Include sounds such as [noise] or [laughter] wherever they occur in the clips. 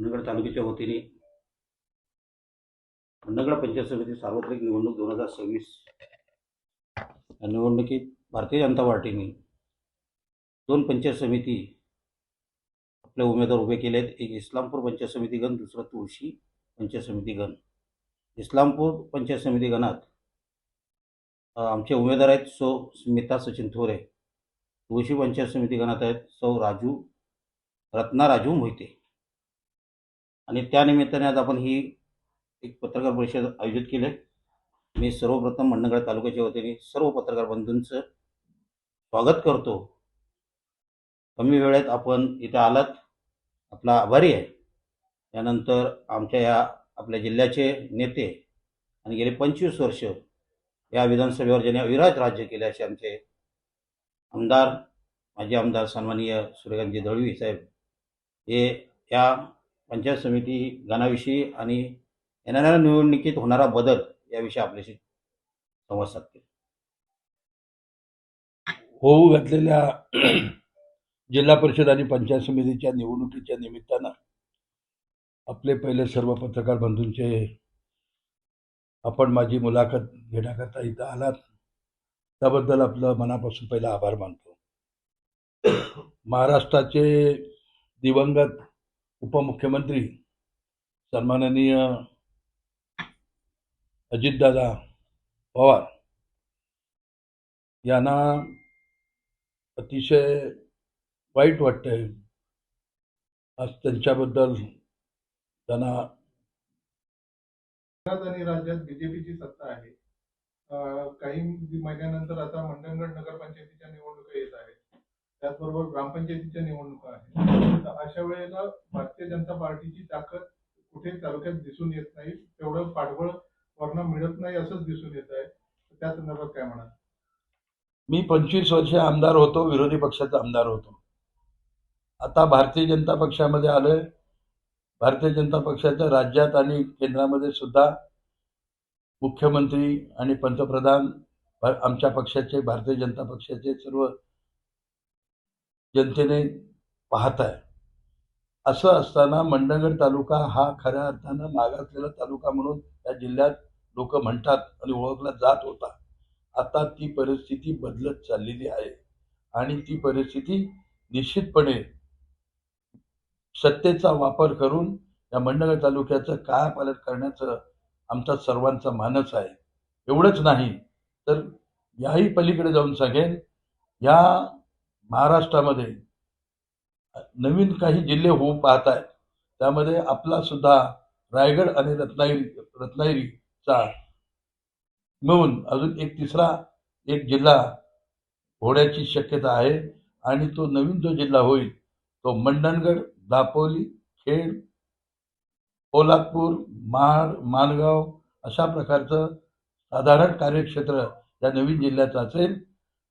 जुनागड तालुक्याच्या वतीने जुनागड पंचायत समिती सार्वत्रिक निवडणूक दोन हजार सव्वीस या निवडणुकीत भारतीय जनता पार्टीने दोन पंचायत समिती आपले उमेदवार उभे केले आहेत एक इस्लामपूर पंचायत समिती गण दुसरा तुळशी पंचायत समिती गण. इस्लामपूर पंचायत समिती गणात आमचे उमेदवार आहेत सौ स्मिता सचिन थोरे. तुळशी पंचायत समिती गणात आहेत सौ राजू रत्ना राजू मोहिते. आणि त्यानिमित्ताने आज आपण ही एक पत्रकार परिषद आयोजित केली आहे. मी सर्वप्रथम मंडणगड तालुक्याच्या वतीने सर्व पत्रकार बंधूंचं स्वागत करतो. कमी वेळेत आपण इथं आलात. आपला आभारी आहे. त्यानंतर आमच्या या आपल्या जिल्ह्याचे नेते आणि गेले पंचवीस वर्ष या विधानसभेवर ज्यांनी अविराज राज्य केले असे आमचे आमदार माजी आमदार सन्माननीय सूर्यकांतजी दळवी साहेब हे या पंचायत समिती गणाविषयी आणि येणाऱ्या निवडणुकीत होणारा बदल याविषयी आपल्याशी संवाद साधतील. होऊ घातलेल्या [clears throat] जिल्हा परिषद आणि पंचायत समितीच्या निवडणुकीच्या निमित्तानं आपले पहिले सर्व पत्रकार बंधूंचे आपण माझी मुलाखत घेण्याकरता इथं आलात. त्याबद्दल आपलं मनापासून पहिला आभार मानतो. [clears throat] महाराष्ट्राचे दिवंगत उपमुख्यमंत्री सन्माननीय अजितदादा पवार यांना अतिशय वाईट वाटतंय. आज त्यांच्याबद्दल त्यांना आणि राज्यात बीजेपीची सत्ता आहे. काही महिन्यानंतर आता मंडणगड नगरपंचायतीच्या निवडणुका येत आहेत त्याचबरोबर ग्रामपंचायतीच्या निवडणुका आहेत. तर अशा वेळेला भारतीय जनता पार्टीची ताकद कुठे तालुक्यात दिसून येत नाही तेवढं पाठबळ वर्ण मिळत नाही असंच दिसून येत आहे. त्या संदर्भात काय म्हणाल? मी पंचवीस वर्ष आमदार होतो विरोधी पक्षाचा आमदार होतो. आता भारतीय जनता पक्षामध्ये आलोय. भारतीय जनता पक्षाच्या राज्यात आणि केंद्रामध्ये सुद्धा मुख्यमंत्री आणि पंतप्रधान आमच्या पक्षाचे भारतीय जनता पक्षाचे सर्व जनतेने पाहत आहे असं असताना मंडणगड तालुका हा खऱ्या अर्थानं मागासलेला तालुका म्हणून या जिल्ह्यात लोक म्हणतात आणि ओळखला जात होता. आता ती परिस्थिती बदलत चाललेली आहे. आणि ती परिस्थिती निश्चितपणे सत्तेचा वापर करून या मंडणगड तालुक्याचं कायापालट करण्याचं आमचा सर्वांचा मानस आहे. एवढंच नाही तर याही पलीकडे जाऊन सांगेन या महाराष्ट्रामध्ये नवीन काही जिल्हे होऊ पाहत आहेत त्यामध्ये आपला सुद्धा रायगड आणि रत्नागिरी रत्नागिरीचा मिळून अजून एक तिसरा एक जिल्हा होण्याची शक्यता आहे. आणि तो नवीन जो जिल्हा होईल तो मंडणगड दापोली खेड पोलादपूर महाड माणगाव अशा प्रकारचं साधारण कार्यक्षेत्र या नवीन जिल्ह्याचं असेल.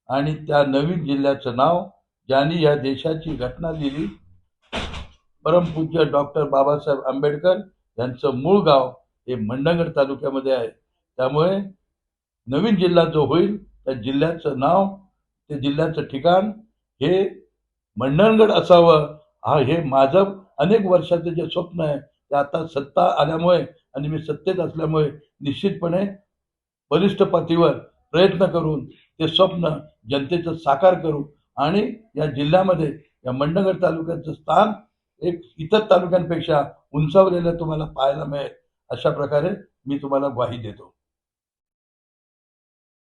आणि त्या नवीन जिल्ह्याचं नाव ज्यांनी या देशाची घटना लिहिली परमपूज्य डॉक्टर बाबासाहेब आंबेडकर यांचं मूळ गाव हे मंडणगड तालुक्यामध्ये आहे. त्यामुळे नवीन जिल्हा जो होईल त्या जिल्ह्याचं नाव ते जिल्ह्याचं ठिकाण हे मंडणगड असावं. हा हे माझं अनेक वर्षाचं जे स्वप्न आहे ते आता सत्ता आल्यामुळे आणि मी सत्तेत असल्यामुळे निश्चितपणे वरिष्ठ पातळीवर प्रयत्न करून ते स्वप्न जनतेचं साकार करू आणि या जिल्ह्यामध्ये या मंडणगड तालुक्याचं स्थान एक इतर तालुक्यांपेक्षा उंचावलेलं तुम्हाला पाहायला मिळेल. अशा प्रकारे मी तुम्हाला ग्वाही देतो.